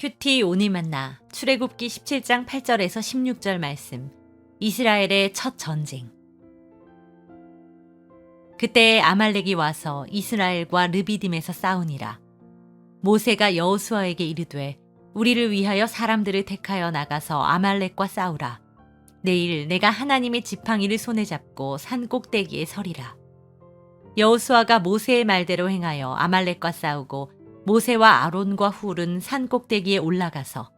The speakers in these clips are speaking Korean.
큐티 오니 만나 출애굽기 17장 8절에서 16절 말씀. 이스라엘의 첫 전쟁. 그때 아말렉이 와서 이스라엘과 르비딤에서 싸우니라. 모세가 여호수아에게 이르되 우리를 위하여 사람들을 택하여 나가서 아말렉과 싸우라. 내일 내가 하나님의 지팡이를 손에 잡고 산 꼭대기에 서리라. 여호수아가 모세의 말대로 행하여 아말렉과 싸우고 모세와 아론과 훌은 산 꼭대기에 올라가서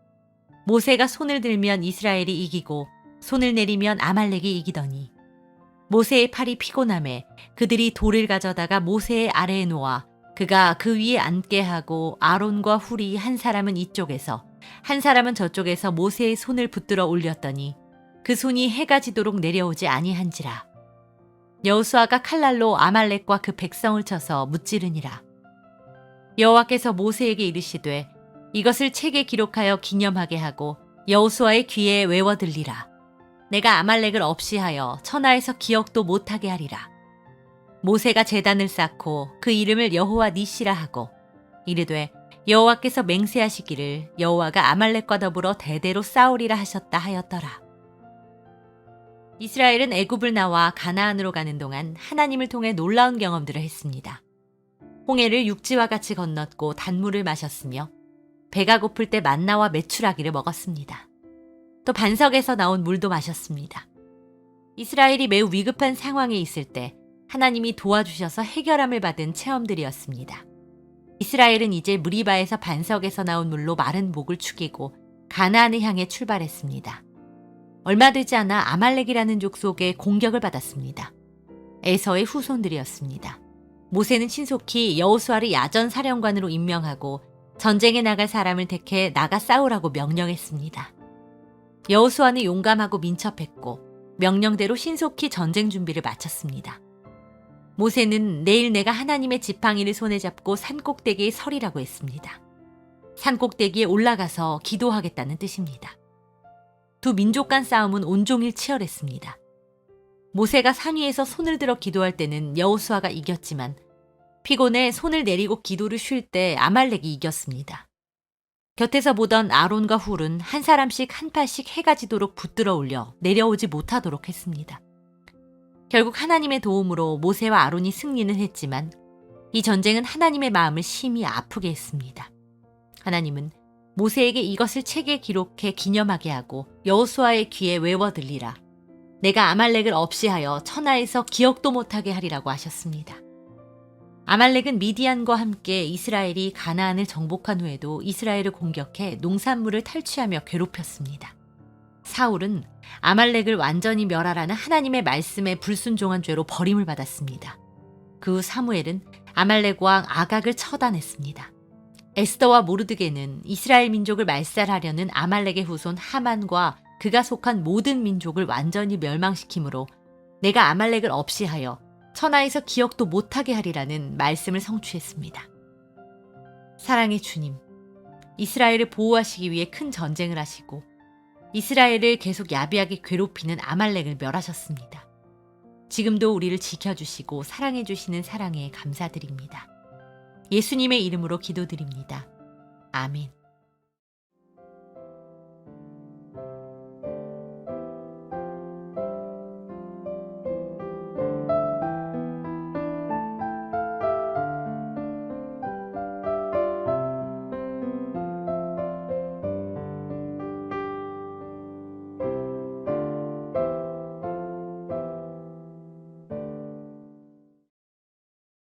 모세가 손을 들면 이스라엘이 이기고 손을 내리면 아말렉이 이기더니 모세의 팔이 피곤함에 그들이 돌을 가져다가 모세의 아래에 놓아 그가 그 위에 앉게 하고 아론과 훌이 한 사람은 이쪽에서 한 사람은 저쪽에서 모세의 손을 붙들어 올렸더니 그 손이 해가 지도록 내려오지 아니한지라. 여호수아가 칼날로 아말렉과 그 백성을 쳐서 무찌르니라 여호와께서 모세에게 이르시되 이것을 책에 기록하여 기념하게 하고 여호수아의 귀에 외워 들리라. 내가 아말렉을 없이 하여 천하에서 기억도 못하게 하리라. 모세가 제단을 쌓고 그 이름을 여호와 니시라 하고 이르되 여호와께서 맹세하시기를 여호와가 아말렉과 더불어 대대로 싸우리라 하셨다 하였더라. 이스라엘은 애굽을 나와 가나안으로 가는 동안 하나님을 통해 놀라운 경험들을 했습니다. 홍해를 육지와 같이 건넜고 단물을 마셨으며 배가 고플 때 만나와 메추라기를 먹었습니다. 또 반석에서 나온 물도 마셨습니다. 이스라엘이 매우 위급한 상황에 있을 때 하나님이 도와주셔서 해결함을 받은 체험들이었습니다. 이스라엘은 이제 무리바에서 반석에서 나온 물로 마른 목을 축이고 가나안을 향해 출발했습니다. 얼마 되지 않아 아말렉이라는 족속의 공격을 받았습니다. 에서의 후손들이었습니다. 모세는 신속히 여호수아를 야전 사령관으로 임명하고 전쟁에 나갈 사람을 택해 나가 싸우라고 명령했습니다. 여호수아는 용감하고 민첩했고 명령대로 신속히 전쟁 준비를 마쳤습니다. 모세는 내일 내가 하나님의 지팡이를 손에 잡고 산꼭대기에 서리라고 했습니다. 산꼭대기에 올라가서 기도하겠다는 뜻입니다. 두 민족 간 싸움은 온종일 치열했습니다. 모세가 산 위에서 손을 들어 기도할 때는 여호수아가 이겼지만 피곤해 손을 내리고 기도를 쉴 때 아말렉이 이겼습니다. 곁에서 보던 아론과 훌은 한 사람씩 한 팔씩 해가 지도록 붙들어 올려 내려오지 못하도록 했습니다. 결국 하나님의 도움으로 모세와 아론이 승리는 했지만 이 전쟁은 하나님의 마음을 심히 아프게 했습니다. 하나님은 모세에게 이것을 책에 기록해 기념하게 하고 여호수아의 귀에 외워 들리라. 내가 아말렉을 없이 하여 천하에서 기억도 못하게 하리라고 하셨습니다. 아말렉은 미디안과 함께 이스라엘이 가나안을 정복한 후에도 이스라엘을 공격해 농산물을 탈취하며 괴롭혔습니다. 사울은 아말렉을 완전히 멸하라는 하나님의 말씀에 불순종한 죄로 버림을 받았습니다. 그 후 사무엘은 아말렉 왕 아각을 처단했습니다. 에스더와 모르드게는 이스라엘 민족을 말살하려는 아말렉의 후손 하만과 그가 속한 모든 민족을 완전히 멸망시키므로 내가 아말렉을 없이 하여 천하에서 기억도 못하게 하리라는 말씀을 성취했습니다. 사랑의 주님, 이스라엘을 보호하시기 위해 큰 전쟁을 하시고 이스라엘을 계속 야비하게 괴롭히는 아말렉을 멸하셨습니다. 지금도 우리를 지켜주시고 사랑해주시는 사랑에 감사드립니다. 예수님의 이름으로 기도드립니다. 아멘.